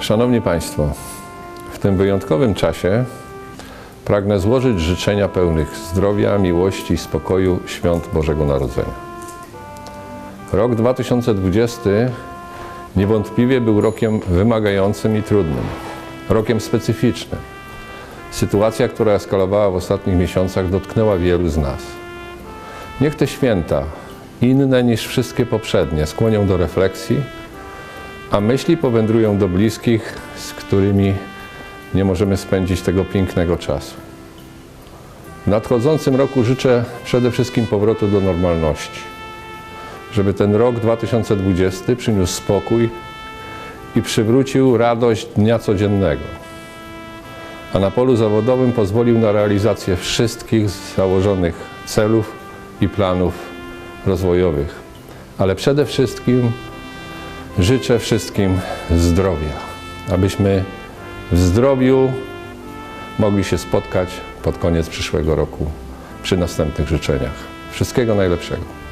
Szanowni Państwo, w tym wyjątkowym czasie pragnę złożyć życzenia pełnych zdrowia, miłości i spokoju świąt Bożego Narodzenia. Rok 2020 niewątpliwie był rokiem wymagającym i trudnym, rokiem specyficznym. Sytuacja, która eskalowała w ostatnich miesiącach, dotknęła wielu z nas. Niech te święta, inne niż wszystkie poprzednie, skłonią do refleksji, a myśli powędrują do bliskich, z którymi nie możemy spędzić tego pięknego czasu. W nadchodzącym roku życzę przede wszystkim powrotu do normalności, żeby ten rok 2020 przyniósł spokój i przywrócił radość dnia codziennego, a na polu zawodowym pozwolił na realizację wszystkich założonych celów i planów rozwojowych, ale przede wszystkim życzę wszystkim zdrowia, abyśmy w zdrowiu mogli się spotkać pod koniec przyszłego roku przy następnych życzeniach. Wszystkiego najlepszego.